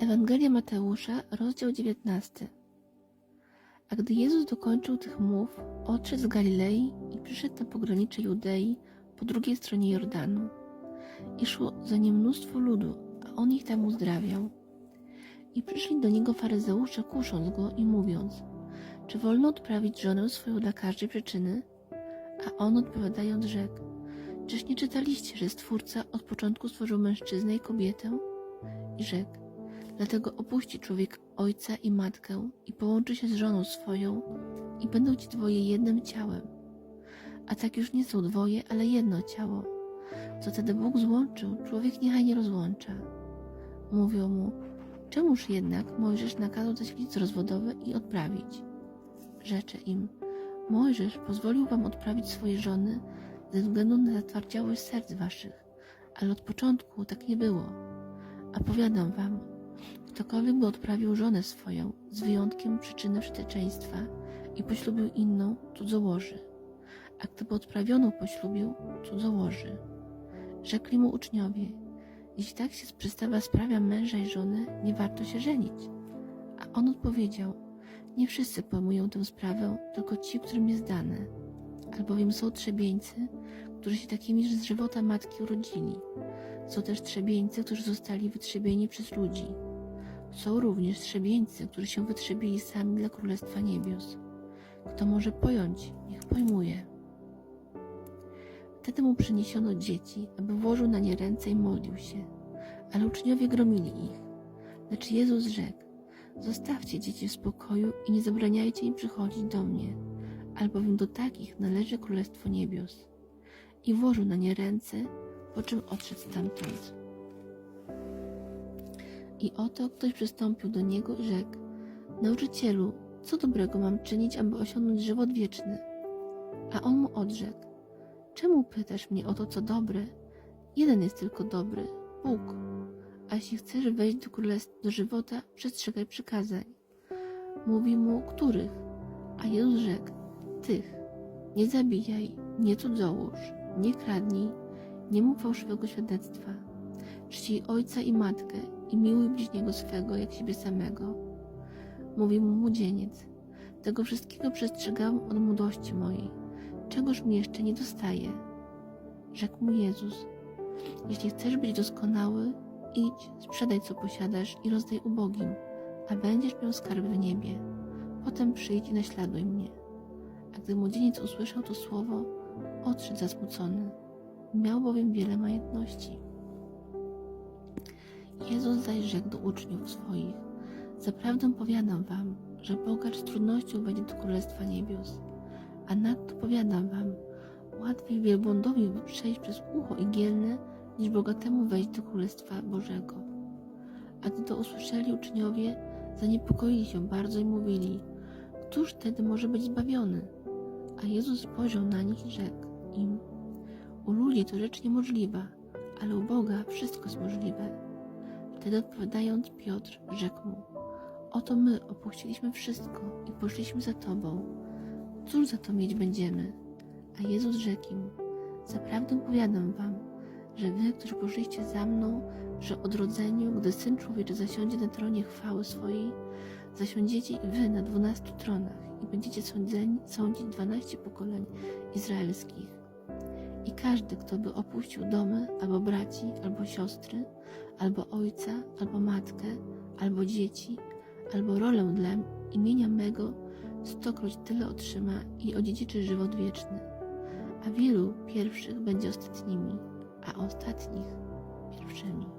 Ewangelia Mateusza, rozdział 19. A gdy Jezus dokończył tych mów, odszedł z Galilei i przyszedł na pogranicze Judei po drugiej stronie Jordanu. I szło za nim mnóstwo ludu, a on ich tam uzdrawiał. I przyszli do niego faryzeusze, kusząc go i mówiąc, czy wolno odprawić żonę swoją dla każdej przyczyny? A on odpowiadając rzekł, czyż nie czytaliście, że Stwórca od początku stworzył mężczyznę i kobietę? I rzekł, Dlatego opuści człowiek ojca i matkę i połączy się z żoną swoją i będą ci dwoje jednym ciałem. A tak już nie są dwoje, ale jedno ciało. Co wtedy Bóg złączył, człowiek niechaj nie rozłącza. Mówią mu, czemuż jednak Mojżesz nakazał dać list rozwodowy i odprawić? Rzecze im, Mojżesz pozwolił wam odprawić swoje żony ze względu na zatwardziałość serc waszych, ale od początku tak nie było. A powiadam wam, Ktokolwiek by odprawił żonę swoją, z wyjątkiem przyczyny przeteczeństwa i poślubił inną, cudzołoży. A kto by odprawioną poślubił, cudzołoży. Rzekli mu uczniowie, jeśli tak się przystawa sprawia męża i żony, nie warto się żenić. A on odpowiedział, nie wszyscy pojmują tę sprawę, tylko ci, którym jest dane. Albowiem są trzebieńcy, którzy się takimi z żywota matki urodzili. Są też trzebieńcy, którzy zostali wytrzebieni przez ludzi. Są również trzebieńcy, którzy się wytrzebili sami dla Królestwa Niebios. Kto może pojąć, niech pojmuje. Wtedy mu przyniesiono dzieci, aby włożył na nie ręce i modlił się, ale uczniowie gromili ich. Lecz Jezus rzekł, zostawcie dzieci w spokoju i nie zabraniajcie im przychodzić do mnie, albowiem do takich należy Królestwo Niebios. I włożył na nie ręce, po czym odszedł stamtąd. I oto ktoś przystąpił do niego i rzekł: Nauczycielu, co dobrego mam czynić, aby osiągnąć żywot wieczny? A on mu odrzekł: Czemu pytasz mnie o to, co dobre? Jeden jest tylko dobry Bóg. A jeśli chcesz wejść do królestwa, do żywota, przestrzegaj przykazań. Mówi mu, których? A Jezus rzekł: Tych. Nie zabijaj, nie cudzołóż, nie kradnij, nie mów fałszywego świadectwa. Czcij ojca i matkę i miłuj bliźniego swego jak siebie samego. Mówi mu młodzieniec. Tego wszystkiego przestrzegałem od młodości mojej. Czegoż mi jeszcze nie dostaje? Rzekł mu Jezus. Jeśli chcesz być doskonały, idź, sprzedaj co posiadasz i rozdaj ubogim, a będziesz miał skarby w niebie. Potem przyjdź i naśladuj mnie. A gdy młodzieniec usłyszał to słowo, odszedł zasmucony. Miał bowiem wiele majątności. Jezus zaś rzekł do uczniów swoich: Zaprawdę powiadam wam, że bogacz z trudnością wejdzie do Królestwa Niebios. A nadto powiadam wam, łatwiej wielbłądowi przejść przez ucho igielne, niż bogatemu wejść do Królestwa Bożego. A gdy to usłyszeli uczniowie, zaniepokoili się bardzo i mówili, któż wtedy może być zbawiony? A Jezus spojrzał na nich i rzekł im, u ludzi to rzecz niemożliwa, ale u Boga wszystko jest możliwe. Wtedy odpowiadając Piotr rzekł mu, oto my opuściliśmy wszystko i poszliśmy za Tobą. Cóż za to mieć będziemy? A Jezus rzekł im, zaprawdę powiadam Wam, że Wy, którzy poszliście za mną przy odrodzeniu, gdy Syn Człowieczy zasiądzie na tronie chwały swojej, zasiądziecie i Wy na dwunastu tronach i będziecie sądzeni, sądzić dwanaście pokoleń izraelskich. I każdy, kto by opuścił domy, albo braci, albo siostry, albo ojca, albo matkę, albo dzieci, albo rolę dla imienia mego, stokroć tyle otrzyma i odziedziczy żywot wieczny. A wielu pierwszych będzie ostatnimi, a ostatnich pierwszymi.